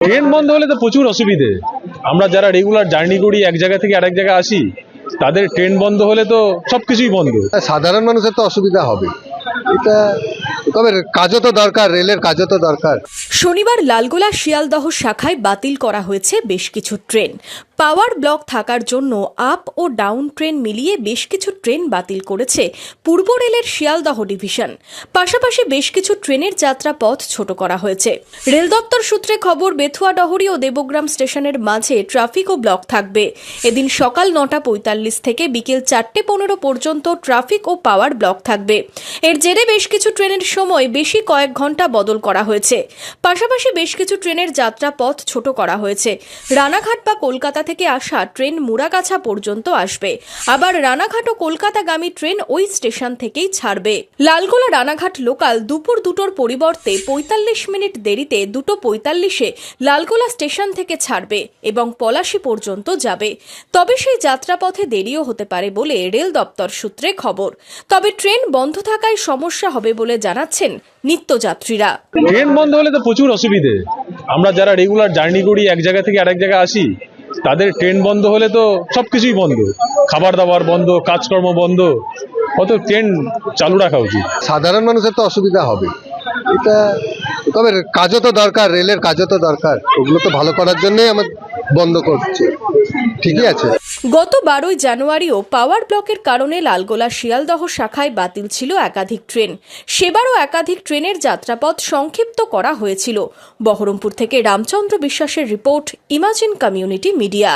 Train বন্ধ হলে তো প্রচুর অসুবিধে। আমরা যারা রেগুলার জার্নি করি, এক জায়গা থেকে আরেক জায়গায় আসি, তাদের ট্রেন বন্ধ হলে তো সবকিছুই বন্ধ। সাধারণ মানুষের তো অসুবিধা হবে। এটা তবে কাজও তো দরকার, রেলের কাজও তো দরকার। শনিবার লালগোলা শিয়ালদহ শাখায় বাতিল করা হয়েছে বেশ কিছু ট্রেন। পাওয়ার ব্লক থাকার জন্য আপ ও ডাউন ট্রেন মিলিয়ে বেশ কিছু ট্রেন বাতিল করেছে পূর্ব রেলের শিয়ালদহ ডিভিশন। পাশাপাশি বেশ কিছু ট্রেনের যাত্রা পথ ছোট করা হয়েছে। রেল দপ্তর সূত্রে খবর, বেথুয়া, ডহরি ও দেবগ্রাম স্টেশনের মাঝে ট্রাফিক ও ব্লক থাকবে। এদিন সকাল নটা পঁয়তাল্লিশ থেকে বিকেল চারটে পনেরো পর্যন্ত ট্রাফিক ও পাওয়ার ব্লক থাকবে। এর জেরে বেশ কিছু ট্রেনের সময় বেশি কয়েক ঘণ্টা বদল করা হয়েছে। পাশাপাশি বেশ কিছু ট্রেনের যাত্রা পথ ছোট করা হয়েছে। রানাঘাট বা কলকাতা থেকে আসা ট্রেন মুরাগাছা পর্যন্ত আসবে। আবার রানাঘাট ও কলকাতাগামী ট্রেন ওই স্টেশন থেকেই ছাড়বে। লালগোলা রানাঘাট লোকাল দুপুর দুটোর পরিবর্তে পঁয়তাল্লিশ মিনিট দেরিতে দুটো পঁয়তাল্লিশে লালগোলা স্টেশন থেকে ছাড়বে এবং পলাশী পর্যন্ত যাবে। তবে সেই যাত্রাপথে দেরিও হতে পারে বলে রেল দপ্তর সূত্রে খবর। তবে ট্রেন বন্ধ থাকায় সমস্যা হবে বলে জানাচ্ছেন নিত্যযাত্রীরা। ট্রেন বন্ধ হলে তো প্রচুর অসুবিধে। আমরা যারা রেগুলার জার্নি করি এক জায়গা থেকে আরেক জায়গায় আসি তাদের ট্রেন বন্ধ হলে তো সব কিছুই বন্ধ। খাবার দাবার বন্ধ কাজকর্ম বন্ধ। অত ট্রেন চালু রাখা উচিত। সাধারণ মানুষের তো অসুবিধা হবে। এটা তবে কাজও তো দরকার রেলের কাজও তো দরকার। ওগুলো তো ভালো করার জন্যই আমার বন্ধ করছে। ঠিকই আছে। গত বারোই জানুয়ারিও পাওয়ার ব্লকের কারণে লালগোলা শিয়ালদহ শাখায় বাতিল ছিল একাধিক ট্রেন। সেবারও একাধিক ট্রেনের যাত্রাপথ সংক্ষিপ্ত করা হয়েছিল। বহরমপুর থেকে রামচন্দ্র বিশ্বাসের রিপোর্ট, ইমাজিন কমিউনিটি মিডিয়া।